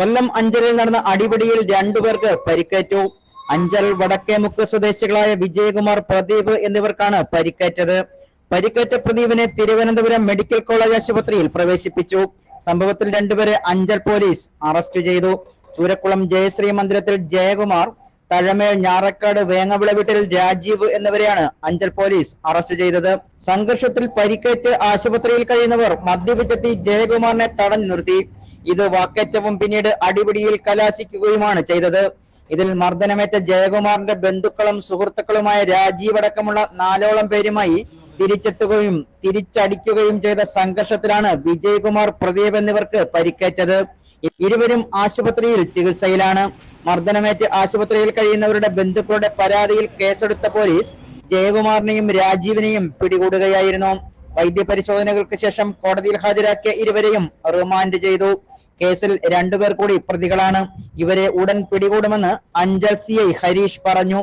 കൊല്ലം അഞ്ചലിൽ നടന്ന അടിപിടിയിൽ രണ്ടുപേർക്ക് പരിക്കേറ്റു. അഞ്ചൽ വടക്കേമുക്ക് സ്വദേശികളായ വിജയകുമാർ പ്രദീപ് എന്നിവർക്കാണ് പരിക്കേറ്റത്. പരിക്കേറ്റ പ്രദീപിനെ തിരുവനന്തപുരം മെഡിക്കൽ കോളേജ് ആശുപത്രിയിൽ പ്രവേശിപ്പിച്ചു. സംഭവത്തിൽ രണ്ടുപേരെ അഞ്ചൽ പോലീസ് അറസ്റ്റ് ചെയ്തു. ചൂരക്കുളം ജയശ്രീ മന്ദിരത്തിൽ ജയകുമാർ തഴമേൽ ഞാറക്കാട് വേങ്ങവിള വീട്ടിൽ രാജീവ് എന്നിവരെയാണ് അഞ്ചൽ പോലീസ് അറസ്റ്റ് ചെയ്തത്. സംഘർഷത്തിൽ പരിക്കേറ്റ് ആശുപത്രിയിൽ കഴിയുന്നവർ മദ്യപിച്ചെത്തി ജയകുമാറിനെ തടഞ്ഞു നിർത്തി. ഇത് വാക്കേറ്റവും പിന്നീട് അടിപിടിയിൽ കലാശിക്കുകയുമാണ് ചെയ്തത്. ഇതിൽ മർദ്ദനമേറ്റ ജയകുമാറിന്റെ ബന്ധുക്കളും സുഹൃത്തുക്കളുമായ രാജീവ് അടക്കമുള്ള നാലോളം പേരുമായി തിരിച്ചെത്തുകയും തിരിച്ചടിക്കുകയും ചെയ്ത സംഘർഷത്തിലാണ് വിജയകുമാർ പ്രദീപ് എന്നിവർക്ക് പരിക്കേറ്റത്. ഇരുവരും ആശുപത്രിയിൽ ചികിത്സയിലാണ്. മർദ്ദനമേറ്റ് ആശുപത്രിയിൽ കഴിയുന്നവരുടെ ബന്ധുക്കളുടെ പരാതിയിൽ കേസെടുത്ത പോലീസ് ജയകുമാറിനെയും രാജീവിനെയും പിടികൂടുകയായിരുന്നു. വൈദ്യപരിശോധനകൾക്ക് ശേഷം കോടതിയിൽ ഹാജരാക്കിയ ഇരുവരെയും റിമാൻഡ് ചെയ്തു. കേസിൽ രണ്ടുപേർ കൂടി പ്രതികളാണ്. ഇവരെ ഉടൻ പിടികൂടുമെന്ന് അഞ്ചൽ സി ഐ ഹരീഷ് പറഞ്ഞു.